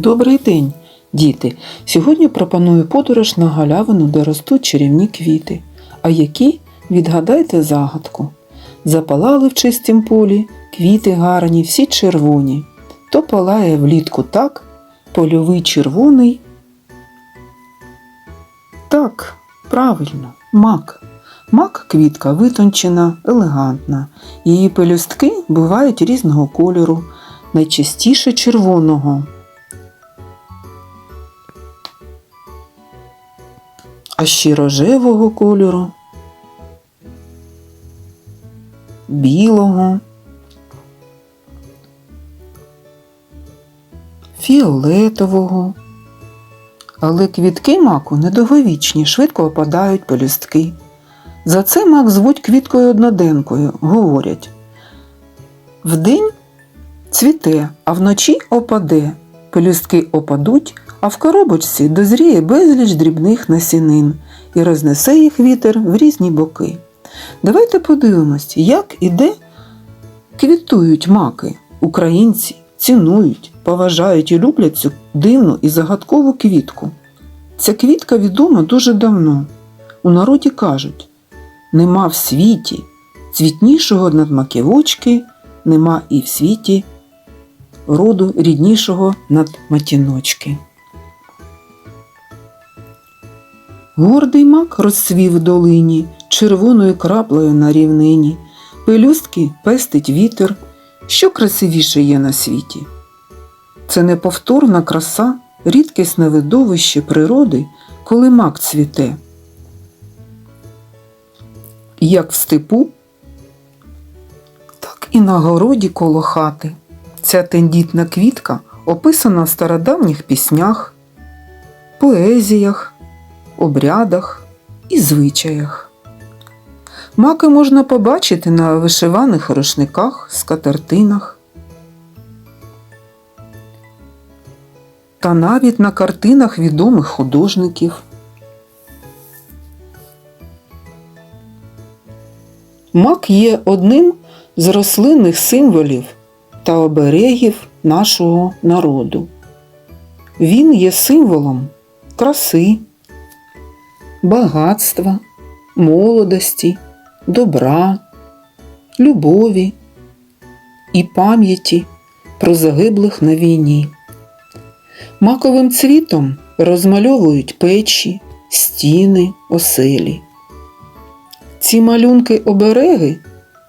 Добрий день, діти! Сьогодні пропоную подорож на галявину, де ростуть чарівні квіти. А які? Відгадайте загадку. Запалали в чистім полі, квіти гарні, всі червоні. То палає влітку так, польовий червоний. Так, правильно, мак. Мак квітка витончена, елегантна. Її пелюстки бувають різного кольору, найчастіше червоного. Ще рожевого кольору, білого, фіолетового. Але квітки маку недовговічні, швидко опадають пелюстки. За це мак звуть квіткою одноденкою, говорять. Вдень цвіте, а вночі опаде, пелюстки опадуть, а в коробочці дозріє безліч дрібних насінин і рознесе їх вітер в різні боки. Давайте подивимось, як і де квітують маки. Українці цінують, поважають і люблять цю дивну і загадкову квітку. Ця квітка відома дуже давно. У народі кажуть: нема в світі цвітнішого над маківочки, нема і в світі роду ріднішого над матіночки. Гордий мак розцвів в долині, червоною краплею на рівнині. Пелюстки пестить вітер, що красивіше є на світі. Це неповторна краса, рідкісне видовище природи, коли мак цвіте. Як в степу, так і на городі коло хати. Ця тендітна квітка описана в стародавніх піснях, поезіях, обрядах і звичаях. Маки можна побачити на вишиваних рушниках, скатертинах та навіть на картинах відомих художників. Мак є одним з рослинних символів та оберегів нашого народу. Він є символом краси, багатства, молодості, добра, любові і пам'яті про загиблих на війні. Маковим цвітом розмальовують печі, стіни, оселі. Ці малюнки обереги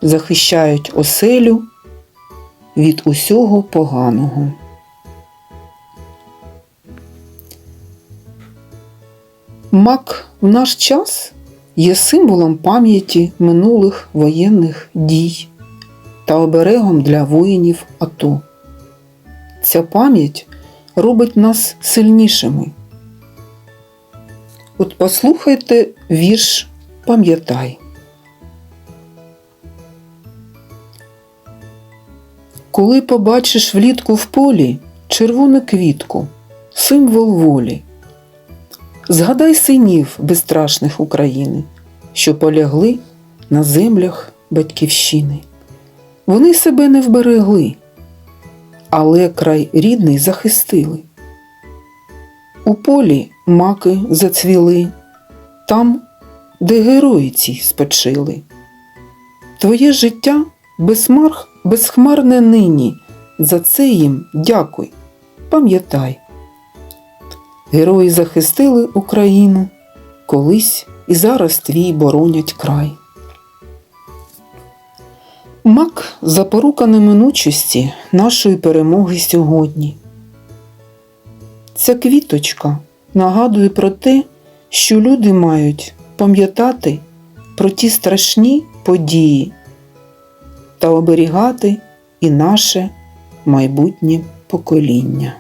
захищають оселю від усього поганого. Мак в наш час є символом пам'яті минулих воєнних дій та оберегом для воїнів АТО. Ця пам'ять робить нас сильнішими. От послухайте вірш Пам'ятай. Коли побачиш влітку в полі червону квітку, символ волі. Згадай синів безстрашних України, що полягли на землях батьківщини. Вони себе не вберегли, але край рідний захистили. У полі маки зацвіли, там, де герої ці спочили. Твоє життя безмарх, безхмарне нині. За це їм дякуй, пам'ятай. Герої захистили Україну колись і зараз твій боронять край. Мак запорука неминучості нашої перемоги сьогодні. Ця квіточка нагадує про те, що люди мають пам'ятати про ті страшні події та оберігати і наше майбутнє покоління.